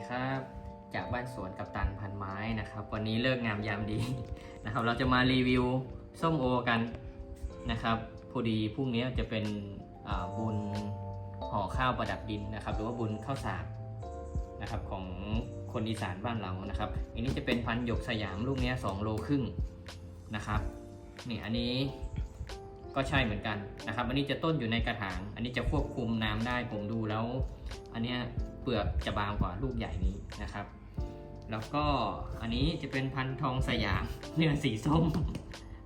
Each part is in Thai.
ดีครับ จากบ้านสวนกับตันพันไม้นะครับ วันนี้เลิกงามยามดีนะครับ เราจะมารีวิวส้มโอกันนะครับ พอดีพรุ่งนี้จะเป็นบุญห่อข้าวประดับดินนะครับ หรือว่าบุญข้าวสากนะครับของคนอีสานบ้านเรานะครับ อันนี้จะเป็นพันหยกสยามลูกนี้สองโลครึ่งนะครับนี่อันนี้ก็ใช่เหมือนกันนะครับ อันนี้จะต้นอยู่ในกระถาง อันนี้จะควบคุมน้ำได้ผมดูแล้ว อันเนี้ย เปลือกจะบางกว่าลูกใหญ่นี้นะครับ แล้วก็อันนี้จะเป็นพันธุ์ทองสยามเนื้อสีส้ม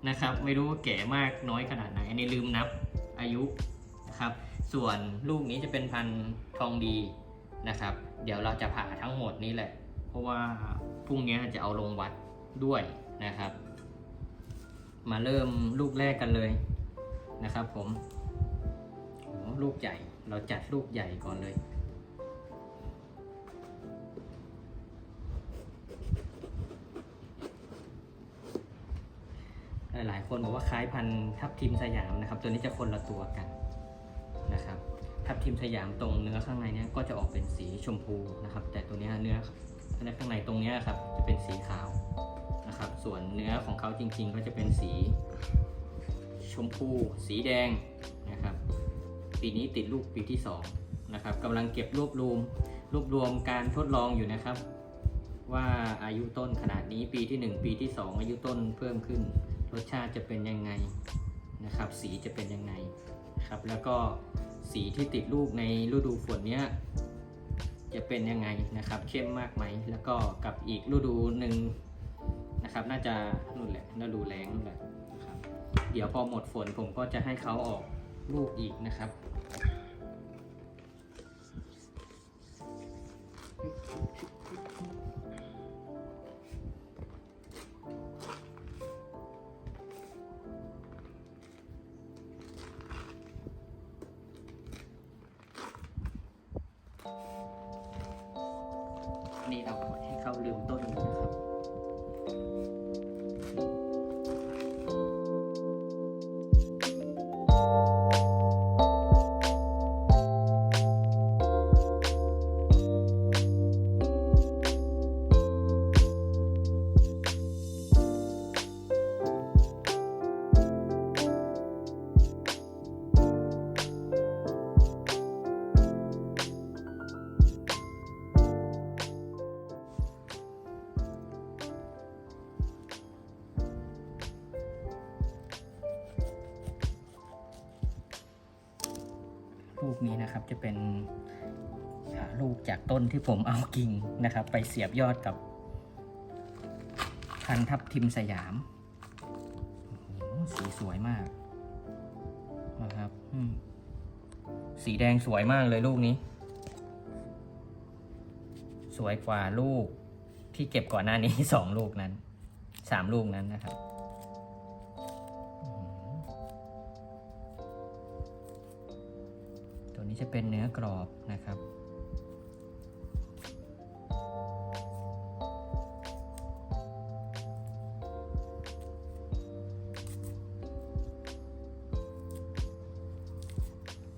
นะครับ ไม่รู้ว่าแก่มากน้อยขนาดไหนอันนี้ลืมนับอายุนะครับ ส่วนลูกนี้จะเป็นพันธุ์ทองดีนะครับ เดี๋ยวเราจะผ่าทั้งหมดนี้แหละ เพราะว่าพรุ่งนี้จะเอาลงวัดด้วยนะครับ มาเริ่มลูกแรกกันเลยนะครับผมโอ้ลูกใหญ่เราจัดลูกใหญ่ก่อนเลย หลายคนบอกว่าคล้ายพันธุ์ทับทิมสยามนะครับ ตัวนี้จะคนละตัวกันนะครับ ทับทิมสยามตรงเนื้อข้างในเนี้ยก็จะออกเป็นสีชมพูนะครับ แต่ตัวนี้เนื้อข้างในตรงเนี้ยครับจะเป็นสีขาวนะครับ ส่วนเนื้อของเขาจริง ๆ ก็จะเป็นสีชมพู สีแดงนะครับปีนี้ติดลูกปีที่สองนะครับกำลังเก็บรวบรวมรวบรวมการทดลองอยู่นะครับ ว่าอายุต้นขนาดนี้ปีที่ 1 ปีที่ 2 อายุต้นเพิ่มขึ้น รสชาติจะเป็นยังไงนะครับ สีจะเป็นยังไงครับ แล้วก็สีที่ติดลูกในฤดูฝนเนี้ยจะเป็นยังไงนะครับ เข้มมากไหม แล้วก็กับอีกฤดูหนึ่งนะครับ น่าจะนู่นแหละฤดูแล้งนู่นแหละนะครับ เดี๋ยวพอหมดฝนผมก็จะให้เขาออกลูกอีกนะครับ นี่เราให้เขาลืมต้น นี้นะครับจะเป็นลูกจากต้นที่ผมเอากิ่งนะครับ ไปเสียบยอดกับ พันธุ์ทับทิมสยามสีสวยมากนะครับสีแดงสวยมากเลยลูกนี้ สวยกว่าลูกที่เก็บก่อนหน้านี้สองลูกนั้นสามลูกนั้นนะครับ นี้จะเป็นเนื้อกรอบนะครับ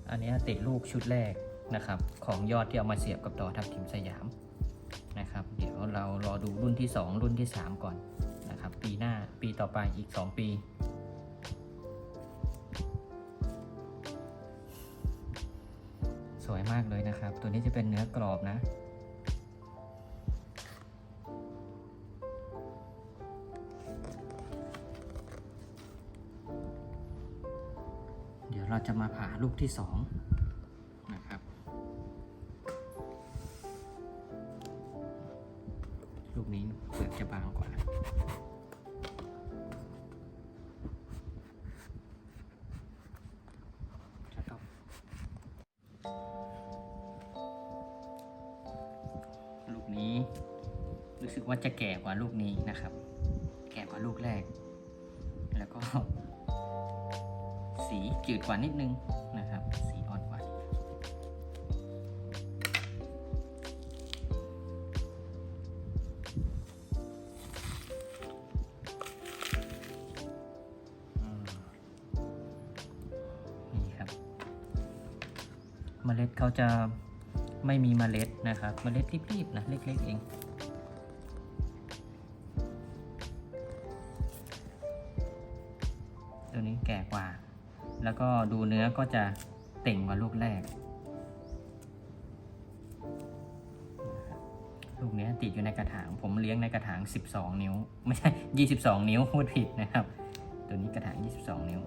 อันนี้ติดลูกชุดแรกนะครับ ของยอดที่เอามาเสียบกับดอทับทิมสยามนะครับ เดี๋ยวเรารอดูรุ่นที่ 2 รุ่นที่ 3 ก่อนนะครับ ปีหน้าปีต่อไปอีก 2 ปี สวยมากเลยนะครับ ตัวนี้จะเป็นเนื้อกรอบนะเดี๋ยวเราจะมาผ่าลูกที่สองนะครับ ลูกนี้เปลือกจะบางกว่า ว่าจะแก่กว่าลูกนี้นะครับ แก่กว่าลูกแรก แล้วก็สีจืดกว่านิดนึงนะครับ สีอ่อนกว่า นี่ครับ เมล็ดเขาจะไม่มีเมล็ดนะครับ เมล็ดรีบๆนะ เล็กๆเอง แล้วก็ดูเนื้อก็จะเต่งกว่าลูกแรก ลูกนี้ติดอยู่ในกระถาง ผมเลี้ยงในกระถาง 12 นิ้ว ไม่ใช่ 22 นิ้วพูดผิดนะครับ ตัวนี้กระถาง 22 นิ้ว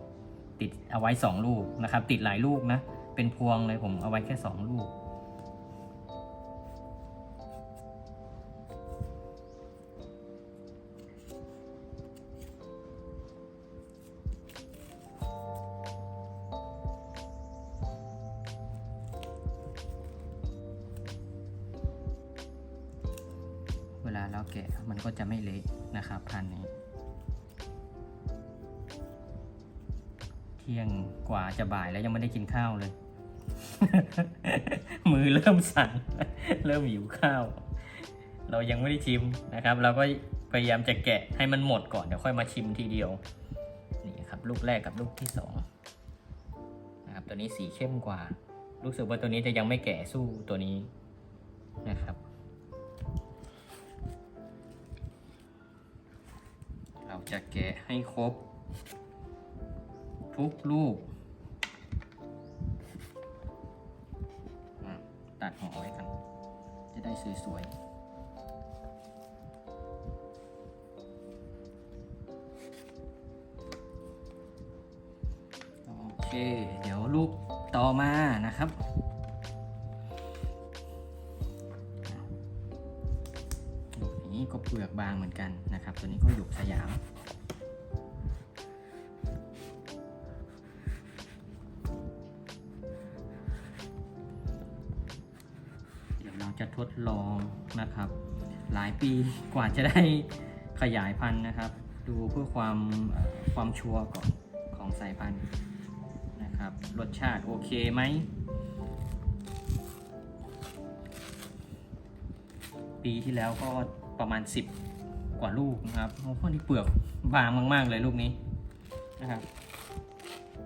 ติดเอาไว้ 2 ลูกนะครับ ติดหลายลูกนะ เป็นพวงเลยผมเอาไว้แค่ 2 ลูก ก็จะไม่เละนะครับพันนี้ เที่ยงกว่าจะบ่ายแล้วยังไม่ได้กินข้าวเลย มือเริ่มสั่น เริ่มหิวข้าว เรายังไม่ได้ชิมนะครับ เราก็พยายามจะแกะให้มันหมดก่อนเดี๋ยวค่อยมาชิมทีเดียว นี่ครับ ลูกแรกกับลูกที่สองนะครับตัวนี้สีเข้มกว่า รู้สึกว่าตัวนี้จะยังไม่แก่สู้ตัวนี้นะครับ จะแกะให้ครบ ทุกลูก ตัดหัวไว้กัน จะได้สวยๆโอเคเดี๋ยวลูกต่อมานะครับ ลูกนี้ก็เปลือกบางเหมือนกันนะครับ ตัวนี้ก็หยกสยาม จะทดลองนะครับ หลายปีกว่าจะได้ขยายพันธุ์นะครับ ดูเพื่อความความชัวร์ก่อนของสายพันธุ์นะครับ รสชาติโอเคไหม ปีที่แล้วก็ประมาณ 10 กว่าลูกนะครับโอ้โหนี่เปลือกบางมาก ๆ เลยลูกนี้นะครับ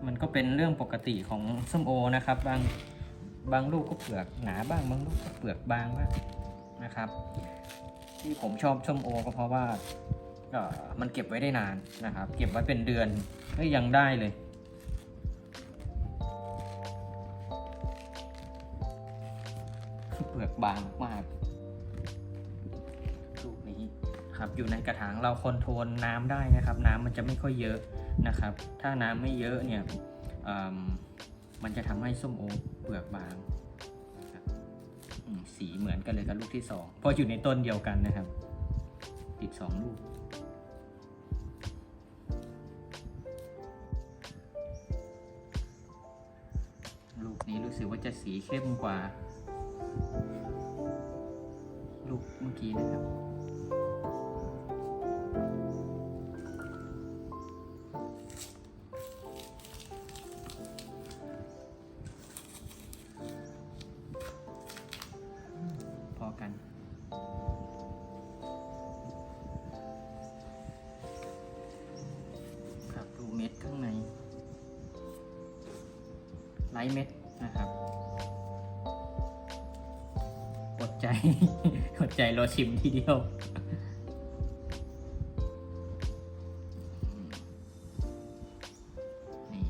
มันก็เป็นเรื่องปกติของส้มโอนะครับบาง บางลูกก็เปลือกหนาบ้างบางลูกก็เปลือกบางบ้างนะครับ ที่ผมชอบส้มโอก็เพราะว่ามันเก็บไว้ได้นานนะครับ เก็บไว้เป็นเดือนก็ยังได้เลยเปลือกบางมากลูกนี้ครับอยู่ในกระถางเราคอนโทรลน้ำได้นะครับ น้ำมันจะไม่ค่อยเยอะนะครับ ถ้าน้ำไม่เยอะเนี่ย มันจะทำให้ส้มโอเปลือกบางสีเหมือนกันเลยกับลูกที่สองเพราะอยู่ในต้นเดียวกันนะครับ ติดสองลูก ลูกนี้รู้สึกว่าจะสีเข้มกว่า ลูกเมื่อกี้นะครับ ไร้เม็ดนะครับอดใจอดใจรอชิมทีเดียว นี่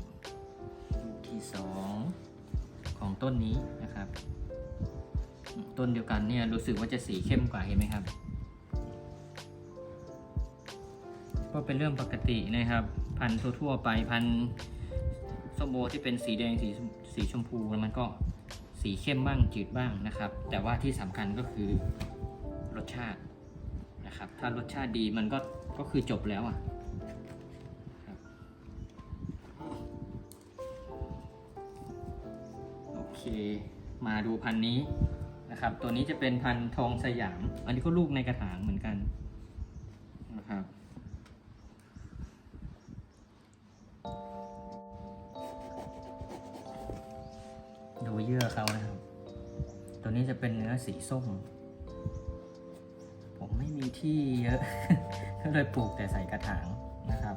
ลูกที่สองของต้นนี้นะครับ ต้นเดียวกันเนี่ยรู้สึกว่าจะสีเข้มกว่าเห็นไหมครับ ก็เป็นเรื่องปกตินะครับ พันธุ์ทั่วๆไปพันธุ์ ส้มโอที่เป็นสีแดงสีสีชมพูแล้วมันก็สีเข้มบ้างจืดบ้างนะครับ แต่ว่าที่สำคัญก็คือรสชาตินะครับ ถ้ารสชาติดีมันก็ก็คือจบแล้วอะโอเค มาดูพันนี้นะครับ ตัวนี้จะเป็นพันธุ์ทองสยาม อันนี้ก็ลูกในกระถางเหมือนกันนะครับูเยื่อเขานะครับ ตัวนี้จะเป็นเนื้อสีส้ม ผมไม่มีที่เยอะ ก็เลยปลูกแต่ใส่กระถางนะครับ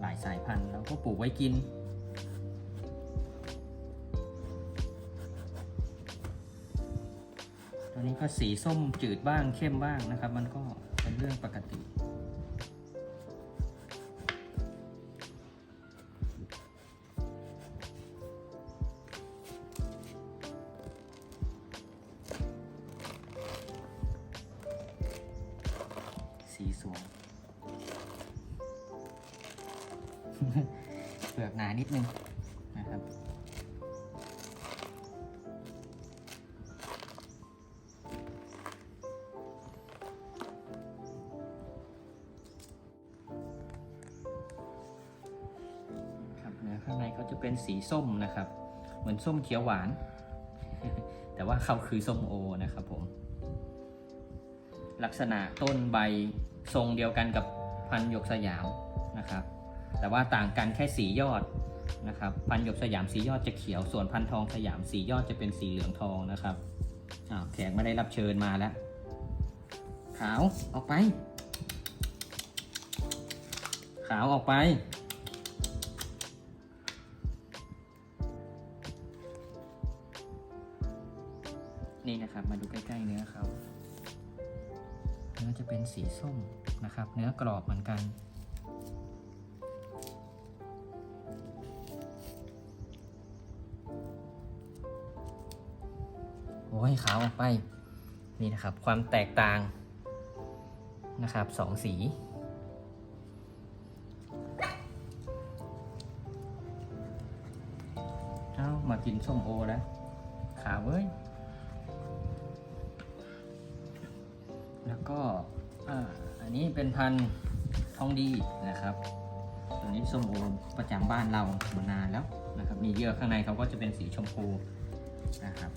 หลายสายพันธุ์แล้วก็ปลูกไว้กิน ตัวนี้ก็สีส้มจืดบ้างเข้มบ้างนะครับ มันก็เป็นเรื่องปกติ จะเป็นสีส้มนะครับ เหมือนส้มเขียวหวาน แต่ว่าเขาคือส้มโอนะครับผม ลักษณะต้นใบทรงเดียวกันกับพันหยกสยามนะครับ แต่ว่าต่างกันแค่สียอดนะครับ พันหยกสยามสียอดจะเขียว ส่วนพันทองสยามสียอดจะเป็นสีเหลืองทองนะครับแขกไม่ได้รับเชิญมาแล้ว ขาวออกไป ขาวออกไป นี่นะครับ มาดูใกล้ๆเนื้อเขาเนื้อจะเป็นสีส้มนะครับ เนื้อกรอบเหมือนกัน โอ้ยขาวออกไป นี่นะครับ ความแตกต่างนะครับสองสีเอามากินส้มโอแล้วขาวเว้ย ก็อ่าอันนี้เป็นพันธุ์ทองดีนะครับ ตัวนี้ส้มโอประจำบ้านเรามานานแล้วนะครับ มีเยื่อข้างในเขาก็จะเป็นสีชมพูนะครับ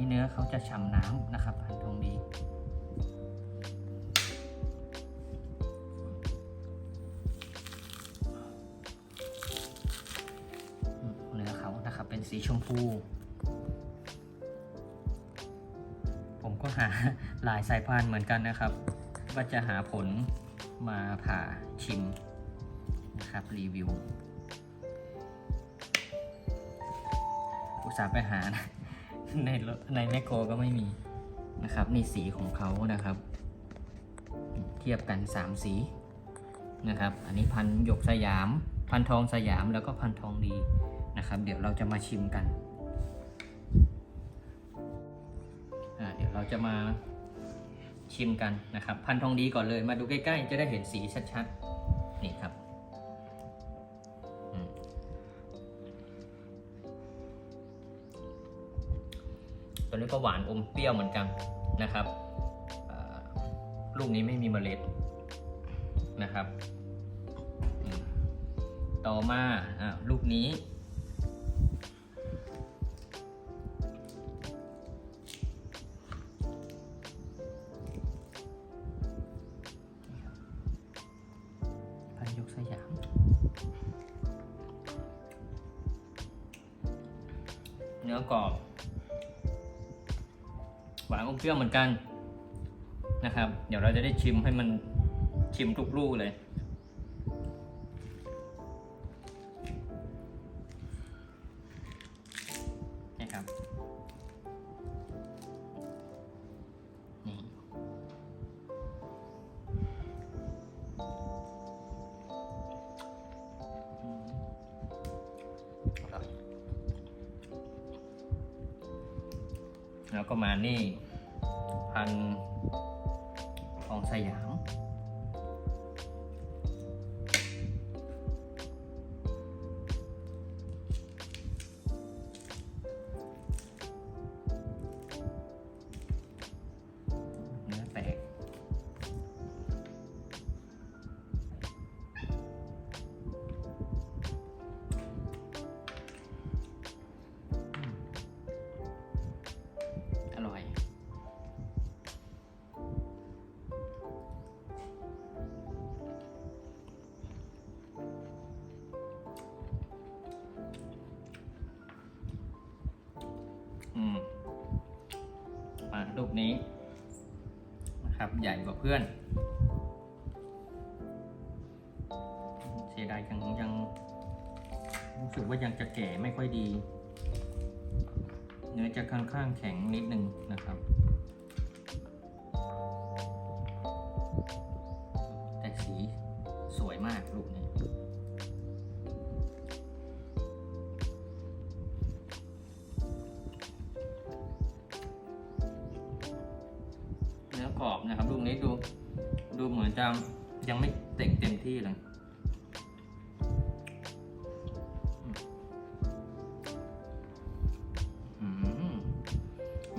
นี้เนื้อเขาจะฉ่ำน้ำนะครับพันทองดี เนื้อเขานะครับเป็นสีชมพู ผมก็หาหลายสายพันธุ์เหมือนกันนะครับว่าจะหาผลมาผ่าชิมนะครับรีวิว อุตส่าห์ไปหานะ ในรถในแมคโครก็ไม่มีนะครับนี่สีของเขานะครับ เทียบกัน 3 สีนะครับ อันนี้พันหยกสยาม พันทองสยามแล้วก็พันทองดีนะครับ เดี๋ยวเราจะมาชิมกันเดี๋ยวเราจะมาชิมกันนะครับ พันทองดีก่อนเลยมาดูใกล้ๆ จะได้เห็นสีชัดๆนี่ครับ ก็หวานอมเปรี้ยวเหมือนกันนะครับเอ่อลูกนี้ไม่มีเมล็ดนะครับอืมต่อมาอะลูกนี้ พันยกสยาม เนื้อกรอบ หวานอมเปรี้ยวเหมือนกันนะครับ เดี๋ยวเราจะได้ชิมให้มันชิมทุกลูกเลย แล้วก็มานี่พันทองของสยาม นี้นะครับใหญ่กว่าเพื่อนเสียดายยังยังรู้สึกว่ายังจะแก่ไม่ค่อยดี เนื้อจะค่อนข้างแข็งนิดนึงนะครับ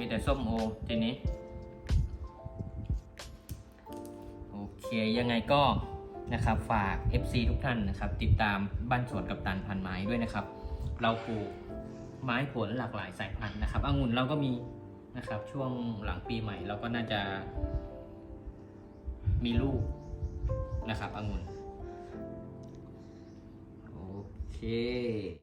มีแต่ส้มโอทีนี้ โอเคยังไงก็นะครับฝาก FC ทุกท่านนะครับ ติดตามบ้านสวนกับตันพันไม้ด้วยนะครับ เราปลูกไม้ผลหลากหลายสายพันธุ์นะครับองุ่นเราก็มีนะครับ ช่วงหลังปีใหม่เราก็น่าจะ มีลูกนะครับองุ่นโอเค